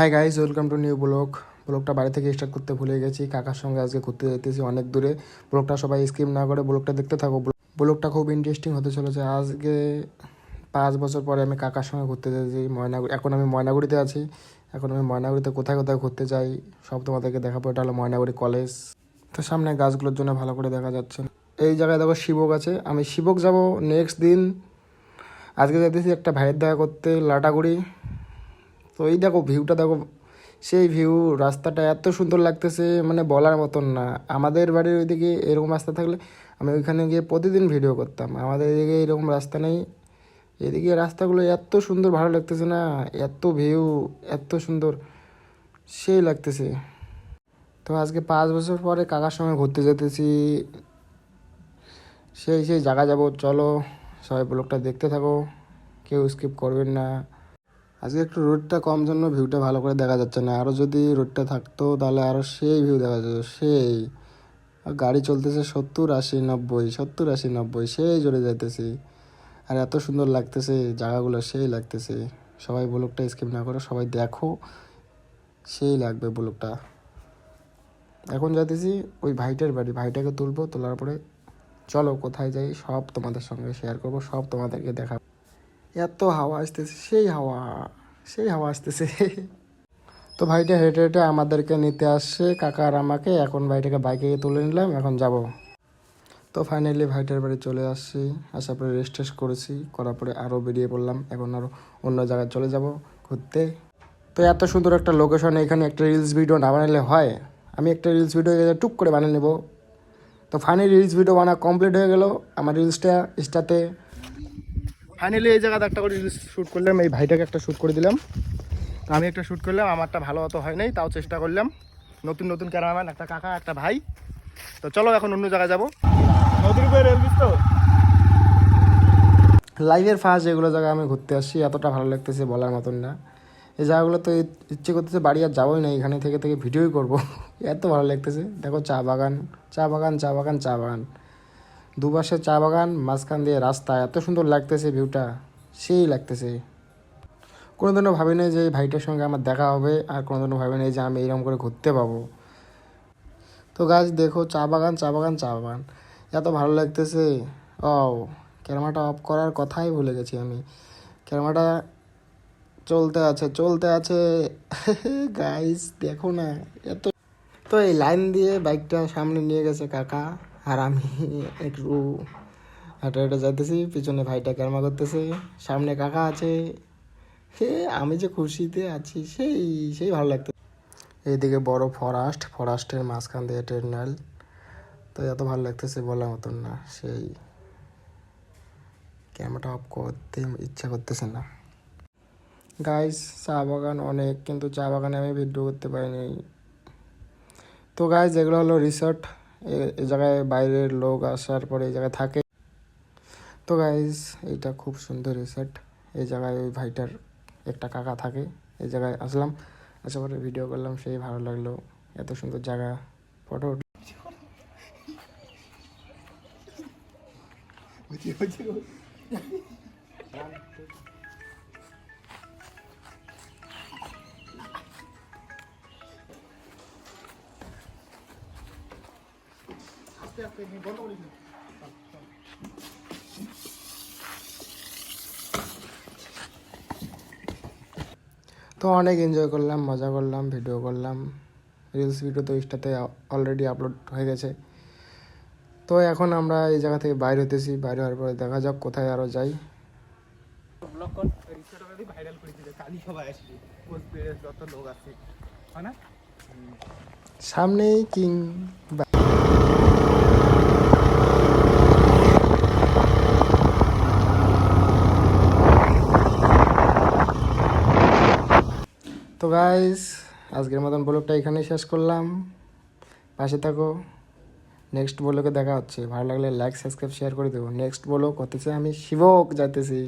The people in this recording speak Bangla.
Hi guys welcome to new vlog ব্লগটা বাড়ি থেকে স্টার্ট করতে ভুলে গেছি। কাকার সঙ্গে আজকে ঘুরতে যেতেছি অনেক দূরে। ব্লগটা সবাই স্কিপ না করে ব্লগটা দেখতে থাকো। ব্লগটা খুব ইন্টারেস্টিং হতে চলেছে। আজকে পাঁচ বছর পরে আমি কাকার সঙ্গে ঘুরতে যাচ্ছি ময়নাগুড়ি এখন আমি ময়নাগুড়িতে আছি। এখন আমি ময়নাগুড়িতে কোথায় কোথায় ঘুরতে যাই, সব তোমাদেরকে দেখাবো। এটা হলো ময়নাগুড়ি কলেজ তো সামনে গাছগুলোর জন্য ভালো করে দেখা যাচ্ছে। এই জায়গায় দেখো শিবক আছে। আমি শিবক যাব নেক্সট দিন। আজকে যেতেছি একটা ভাইয়ের দেখা করতে, লাটাগুড়ি। তো এই দেখো ভিউটা দেখো, সেই ভিউ রাস্তাটা এত সুন্দর লাগতেছে মানে বলার মতন না। আমাদের বাড়ির ওইদিকে এরকম রাস্তা থাকলে আমি ওইখানে গিয়ে প্রতিদিন ভিডিও করতাম। আমাদের এদিকে এরকম রাস্তা নেই। এদিকে রাস্তাগুলো এত সুন্দর, ভালো লাগতেছে না। এত ভিউ এত সুন্দর, সেই লাগতেছে। তো আজকে পাঁচ বছর পরে কাকার সঙ্গে ঘুরতে যেতেছি। সেই সেই জায়গা যাব, চলো, সবাই ব্লগটা দেখতে থাকো, কেউ স্কিপ করবেন না। আজকে একটু রোডটা কম জন্য ভিউটা ভালো করে দেখা যাচ্ছে না। আরও যদি রোডটা থাকতো, তাহলে আরও সেই ভিউ দেখা যেত, সেই। গাড়ি চলতেছে সত্তর আশি নব্বই, সত্তর আশি নব্বই, সেই জোরে যাইতেছি। আর এত সুন্দর লাগতেছে, জায়গাগুলো সেই লাগতেছে। সবাই ব্লগটা স্কিপ না করে সবাই দেখো, সেই লাগবে ব্লগটা। এখন যাইতেছি ওই ভাইটার বাড়ি, ভাইটাকে তুলবো, তোলার পরে চলো কোথায় যাই, সব তোমাদের সঙ্গে শেয়ার করব, সব তোমাদেরকে দেখাবো এত হাওয়া আসতেছে, সেই হাওয়া। সেই হাওয়া আসতেছে। তো ভাইটা হেঁটে হেঁটে আমাদেরকে নিতে আসছে, কাকা আর আমাকে। এখন ভাইটাকে বাইকে তুলে নিলাম, এখন যাব। তো ফাইনালি ভাইটার বাড়ি চলে আসছি। আসার পরে রেস্ট টেস্ট করেছি, করার পরে আরও বেরিয়ে পড়লাম। এখন আরও অন্য জায়গায় চলে যাব ঘুরতে। তো এত সুন্দর একটা লোকেশনে এখানে একটা রিলস ভিডিও না বানালে হয়। আমি একটা রিলস ভিডিও টুক করে বানিয়ে নেব। তো ফাইনালি রিলস ভিডিও বানা কমপ্লিট হয়ে গেল। আমার রিলসটা ইনস্টাতে ফাইনালি এই জায়গাতে একটা করে শ্যুট করলাম এই ভাইটাকে একটা শ্যুট করে দিলাম। তো আমি একটা শ্যুট করলাম আমারটা ভালো অত হয় নাই তাও চেষ্টা করলাম। নতুন নতুন ক্যামেরাম্যান একটা কাকা একটা ভাই। তো চলো এখন অন্য জায়গায় যাব। নদীর উপরে রেল তো। লাইভের ফার্স্ট এগুলো জায়গায় আমি ঘুরতে আসছি এতটা ভালো লাগতেছে বলার মতন না। এই জায়গাগুলো তো ইচ্ছে করতেছে বাড়ি আর যাবোই না এখানে থেকে থেকে ভিডিওই করব। এত ভালো লাগতেছে। দেখো চা বাগান চা বাগান চা বাগান চা বাগান। দুপাশে চা বাগান, মাঝখান দিয়ে রাস্তা। এত সুন্দর লাগতেছে ভিউটা। সেই লাগতেছে। কোনোদিনও ভাবি নাই যে এই ভাইটার সঙ্গে আমার দেখা হবে, আর কোনোদিনও ভাবি নাই যে আমি এরকম করে ঘুরতে পাবো। তো গাছ দেখো, চা বাগান চা বাগান চা বাগান। এত ভালো লাগতেছে। ও ক্যামেরাটা অফ করার কথাই ভুলে গেছি আমি। ক্যামেরাটা চলতে আছে চলতে আছে। গাইস দেখো না, এত তো এই লাইন দিয়ে বাইকটা সামনে নিয়ে গেছে কাকা। আর আমি একটু হাঁটা হাঁটা যাইতেছি, পিছনে ভাইটা ক্যামেরা করতেছে, সামনে কাকা আছে। সে আমি যে খুশিতে আছি, সেই সেই ভালো লাগতো এইদিকে বড় ফরেস্ট, ফরেস্টের মাঝখান দিয়ে টার্মিনাল তো এত ভালো লাগতেছে বলার মতন না, সেই ক্যামেরাটা অফ করতে ইচ্ছা করতেছে না। গাইস চা বাগান অনেক, কিন্তু চা বাগানে আমি ভিডিও করতে পারিনি। তো গাইস এগুলো হলো রিসর্ট এই জায়গায় বাইরের লোক আসার পরে এই জায়গায় থাকে। তো গাইস এইটা খুব সুন্দর রিসর্ট এই জায়গায় ওই ভাইটার একটা কাকা থাকে এই জায়গায় আসলাম। আসার পরে ভিডিও করলাম সেই ভালো লাগল। এত সুন্দর জায়গা ফটো তো অনেক এনজয় করলাম মজা করলাম ভিডিও করলাম। রিলস ভিডিও তো ইনস্টাতে অলরেডি আপলোড হয়ে গেছে। তো এখন আমরা এই জায়গা থেকে বাইরে হতেছি বাইরে হওয়ার পরে দেখা যাক কোথায় আরও যাই। ব্লগ কর রিক্সাটা ভাইরাল করে দিলে কালি সবাই আসবে পোস্ট পেয়ে যত লোক আছে হয় না সামনেই কিং তো গাইজ আজকের মতন ব্লগটা এখানেই শেষ করলাম। পাশে থাকো। নেক্সট ব্লগে দেখা হচ্ছে। ভালো লাগলে লাইক সাবস্ক্রাইব শেয়ার করে দেবো। নেক্সট ব্লগ হতেছে আমি শিবক যাইতেছি।